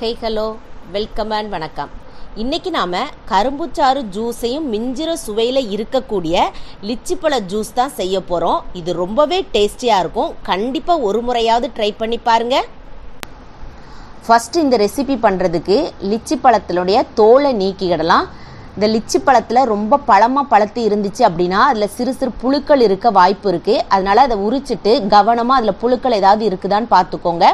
Hey hello. Welcome and வணக்கம். இன்னைக்கு நாம கரும்புச்சாறு ஜூஸையும் மிஞ்சிற சுவையில் இருக்கக்கூடிய லிச்சிப்பழ ஜூஸ் தான் செய்ய போகிறோம் இது ரொம்பவே டேஸ்டியாக இருக்கும். கண்டிப்பாக ஒரு முறையாவது ட்ரை பண்ணி பாருங்க. ஃபஸ்ட்டு இந்த ரெசிபி பண்ணுறதுக்கு லிச்சி பழத்தினுடைய தோலை நீக்கிக்கிடலாம். இந்த லிச்சி பழத்தில் ரொம்ப பழமாக பழத்து இருந்துச்சு அப்படின்னா அதில் சிறு சிறு புழுக்கள் இருக்க வாய்ப்பு இருக்குது அதனால் அதை உரிச்சிட்டு கவனமாக அதில் புழுக்கள் ஏதாவது இருக்குதான்னு பார்த்துக்கோங்க.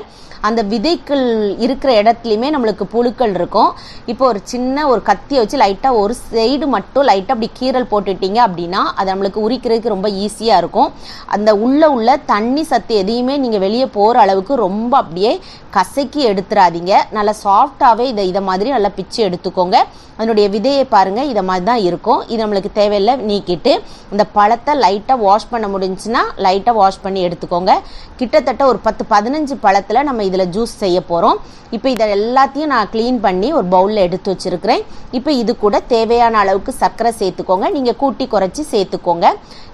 அந்த விதைகள் இருக்கிற இடத்துலையுமே நம்மளுக்கு புழுக்கள் இருக்கும். இப்போ ஒரு சின்ன ஒரு கத்தியை வச்சு லைட்டாக ஒரு சைடு மட்டும் லைட்டாக அப்படி கீரல் போட்டுட்டீங்க அப்படின்னா அது நம்மளுக்கு உரிக்கிறதுக்கு ரொம்ப ஈஸியாக இருக்கும். அந்த உள்ள உள்ள தண்ணி சத்து எதையுமே நீங்கள் வெளியே போகிற அளவுக்கு ரொம்ப அப்படியே கசக்கி எடுத்துடாதீங்க நல்லா சாஃப்டாகவே இதை இதை மாதிரி நல்லா பிச்சு எடுத்துக்கோங்க. அதனுடைய விதையை பாருங்கள் இதை மாதிரி தான் இருக்கும். இது நம்மளுக்கு தேவையில்லை நீக்கிட்டு இந்த பழத்தை லைட்டாக வாஷ் பண்ண முடிஞ்சுன்னா லைட்டாக வாஷ் பண்ணி எடுத்துக்கோங்க. கிட்டத்தட்ட ஒரு பத்து பதினஞ்சு பழத்தில் நம்ம இதில் ஜூஸ் செய்ய போகிறோம் இப்போ இதை எல்லாத்தையும் நான் க்ளீன் பண்ணி ஒரு பவுலில் எடுத்து வச்சுருக்கிறேன். இப்போ இது கூட தேவையான அளவுக்கு சர்க்கரை சேர்த்துக்கோங்க. நீங்கள் கூட்டி குறைச்சி சேர்த்துக்கோங்க.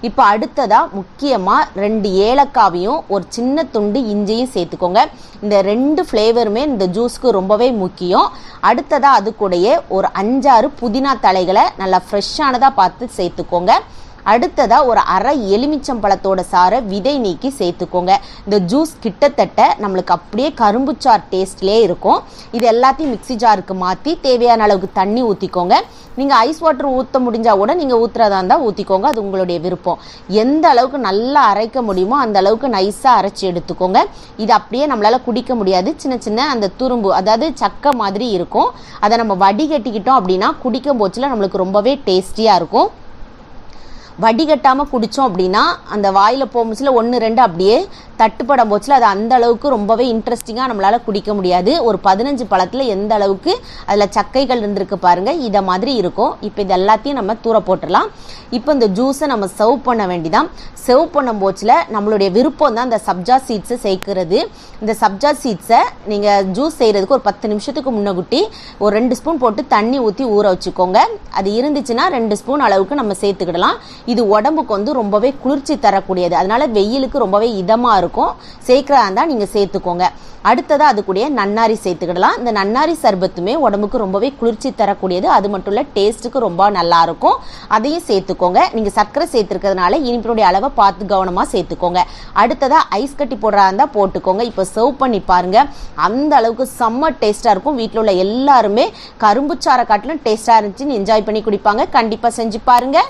இப்போ அடுத்ததாக முக்கியமாக ரெண்டு ஏலக்காவையும் ஒரு சின்ன துண்டு இஞ்சியும் சேர்த்துக்கோங்க. இந்த ரெண்டு ஃப்ளேவருமே இந்த ஜூஸ்க்கு ரொம்பவே முக்கியம். அடுத்ததாக அது கூடயே ஒரு அஞ்சாறு புதினா தலைகளை நல்லா ஃப்ரெஷ்ஷானதாக பார்த்து சேர்த்துக்கோங்க. அடுத்ததா ஒரு அரை எலுமிச்சம் பழத்தோட விதை நீக்கி சேர்த்துக்கோங்க. இந்த ஜூஸ் கிட்டத்தட்ட நம்மளுக்கு அப்படியே கரும்பு சார் டேஸ்ட்லேயே இருக்கும். இது எல்லாத்தையும் மிக்ஸி ஜாருக்கு மாற்றி தேவையான அளவுக்கு தண்ணி ஊற்றிக்கோங்க நீங்கள் ஐஸ் வாட்டர் ஊற்ற முடிஞ்சால் கூட நீங்கள் ஊற்றுறதா இருந்தால் ஊற்றிக்கோங்க அது உங்களுடைய விருப்பம். எந்த அளவுக்கு நல்லா அரைக்க முடியுமோ அந்த அளவுக்கு நைஸாக அரைச்சி எடுத்துக்கோங்க. இது அப்படியே நம்மளால் குடிக்க முடியாது. சின்ன சின்ன அந்த துரும்பு அதாவது சக்கை மாதிரி இருக்கும். அதை நம்ம வடிகட்டிக்கிட்டோம் அப்படின்னா குடிக்கும் போச்சில் நம்மளுக்கு ரொம்பவே டேஸ்டியாக இருக்கும். வடிகட்டாமல் குடித்தோம் அப்படின்னா அந்த வாயில் போகும்போதுல ஒன்று ரெண்டு அப்படியே தட்டுப்படம் போச்சில் அது அந்த அளவுக்கு ரொம்பவே இன்ட்ரெஸ்டிங்காக நம்மளால் குடிக்க முடியாது. ஒரு பதினஞ்சு பழத்தில் எந்த அளவுக்கு அதில் சக்கைகள் இருந்திருக்கு பாருங்கள் இதை மாதிரி இருக்கும். இப்போ இது எல்லாத்தையும் நம்ம தூர போட்டுடலாம். இப்போ இந்த ஜூஸை நம்ம சர்வ் பண்ண வேண்டிதான். சர்வ் பண்ணும் போச்சில் நம்மளுடைய விருப்பம் தான் இந்த சப்ஜா சீட்ஸை சேர்க்கறது. இந்த சப்ஜா சீட்ஸை நீங்கள் ஜூஸ் செய்கிறதுக்கு ஒரு பத்து நிமிஷத்துக்கு முன்னகுட்டி ஒரு ரெண்டு ஸ்பூன் போட்டு தண்ணி ஊற்றி ஊற வச்சுக்கோங்க. அது இருந்துச்சுன்னா ரெண்டு ஸ்பூன் அளவுக்கு நம்ம சேர்த்துக்கிடலாம். இது உடம்புக்கு வந்து ரொம்பவே குளிர்ச்சி தரக்கூடியது. அதனால வெயிலுக்கு ரொம்பவே இதமாக இருக்கும். சேர்க்கிறதா இருந்தால் நீங்கள் சேர்த்துக்கோங்க. அடுத்ததாக அது நன்னாரி சேர்த்துக்கிடலாம். இந்த நன்னாரி சர்பத்துமே உடம்புக்கு ரொம்பவே குளிர்ச்சி தரக்கூடியது. அது மட்டும் இல்லை டேஸ்ட்டுக்கு ரொம்ப நல்லா இருக்கும். அதையும் சேர்த்துக்கோங்க. நீங்கள் சர்க்கரை சேர்த்துருக்கிறதுனால இனிப்பினுடைய அளவை பார்த்து கவனமாக சேர்த்துக்கோங்க. அடுத்ததாக ஐஸ் கட்டி போடுறதா இருந்தால் போட்டுக்கோங்க. இப்போ சர்வ் பண்ணி பாருங்க. அந்த அளவுக்கு செம்ம டேஸ்ட்டாக இருக்கும். வீட்டில் உள்ள எல்லாருமே கரும்புச்சாரை காட்டிலும் டேஸ்ட்டாக இருந்துச்சுன்னு என்ஜாய் பண்ணி குடிப்பாங்க. கண்டிப்பாக செஞ்சு பாருங்கள்